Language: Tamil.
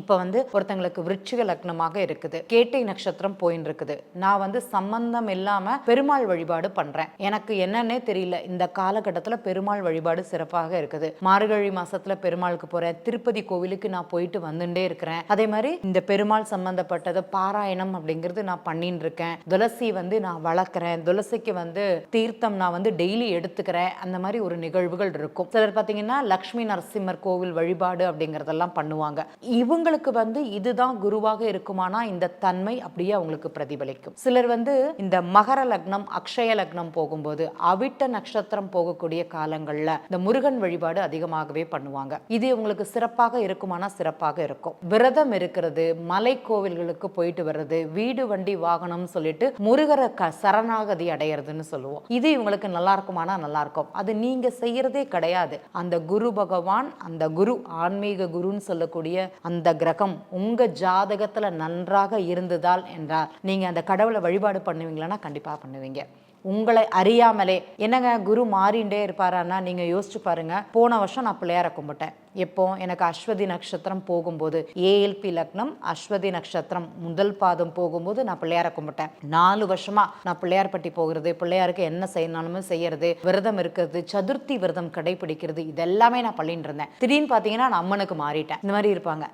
இப்போ வந்து ஒருத்தங்களுக்கு விருட்சிக லக்னமாக இருக்குது. கேட்டை நட்சத்திரம் போயின்னு இருக்குது நான் வந்து சம்பந்தம் இல்லாம பெருமாள் வழிபாடு பண்றேன். எனக்கு என்னன்னே தெரியல. இந்த காலகட்டத்தில் பெருமாள் வழிபாடு சிறப்பாக இருக்குது. மார்கழி மாசத்துல பெருமாளுக்கு போறேன் திருப்பதி கோவிலுக்கு நான் போயிட்டு வந்துட்டே இருக்கிறேன். அதே மாதிரி இந்த பெருமாள் சம்பந்தப்பட்டது பாராயணம் அப்படிங்கிறது நான் பண்ணிட்டு இருக்கேன் துளசி வந்து நான் வளர்க்குறேன். துளசிக்கு வந்து தீர்த்தம் நான் வந்து டெய்லி எடுத்துக்கிறேன். அந்த மாதிரி ஒரு நிகழ்வுகள் இருக்கும். சிலர் பார்த்தீங்கன்னா லக்ஷ்மி நரசிம்மர் கோவில் வழிபாடு அப்படிங்கிறதெல்லாம் பண்ணுவாங்க. இவங்க இவங்களுக்கு வந்து இதுதான் குருவாக இருக்குமானா இந்த தன்மை அப்படியே அவங்களுக்கு பிரதிபலிக்கும். சிலர் வந்து இந்த மகர லக்னம் அக்ஷய லக்னம் போகும்போது அவிட்ட நட்சத்திரம் போகக்கூடிய காலங்கள்ல இந்த முருகன் வழிபாடு அதிகமாகவே பண்ணுவாங்க. இது இவங்களுக்கு சிறப்பாக இருக்குமானா சிறப்பாக இருக்கும். விரதம் இருக்கிறது மலை கோவில்களுக்கு போயிட்டு வர்றது வீடு வண்டி வாகனம் சொல்லிட்டு முருகரை க சரணாகதி அடையிறதுன்னு சொல்லுவோம். இது இவங்களுக்கு நல்லா இருக்குமானா நல்லா இருக்கும். அது நீங்க செய்யறதே கிடையாது. அந்த குரு பகவான் அந்த குரு ஆன்மீக குருன்னு சொல்லக்கூடிய அந்த கிரகம் உங்கள் ஜாதகத்தில் நன்றாக இருந்ததால் என்றால் நீங்கள் அந்த கடவுளை வழிபாடு பண்ணுவீங்களான்னா கண்டிப்பாக பண்ணுவீங்க. உங்களை அறியாமலே என்னங்க குரு மாறிண்டே இருப்பாரான்னா நீங்கள் யோசிச்சு பாருங்க. போன வருஷம் நான் பிள்ளையார கும்பிட்டேன். எப்போ? எனக்கு அஸ்வதி நட்சத்திரம் போகும்போது ஏஎல்பி லக்னம் அஸ்வதி நட்சத்திரம் முதல் பாதம் போகும்போது நான் பிள்ளையார கும்பிட்டேன். நாலு வருஷமா நான் பிள்ளையார்பட்டி போகிறது பிள்ளையாருக்கு என்ன செய்யணாலுமே செய்யறது விரதம் இருக்கிறது சதுர்த்தி விரதம் கடைபிடிக்கிறது இதெல்லாமே நான் பண்ணிட்டு இருந்தேன். திடீர்னு பார்த்தீங்கன்னா நான் அம்மனுக்கு மாறிட்டேன். இந்த மாதிரி இருப்பாங்க.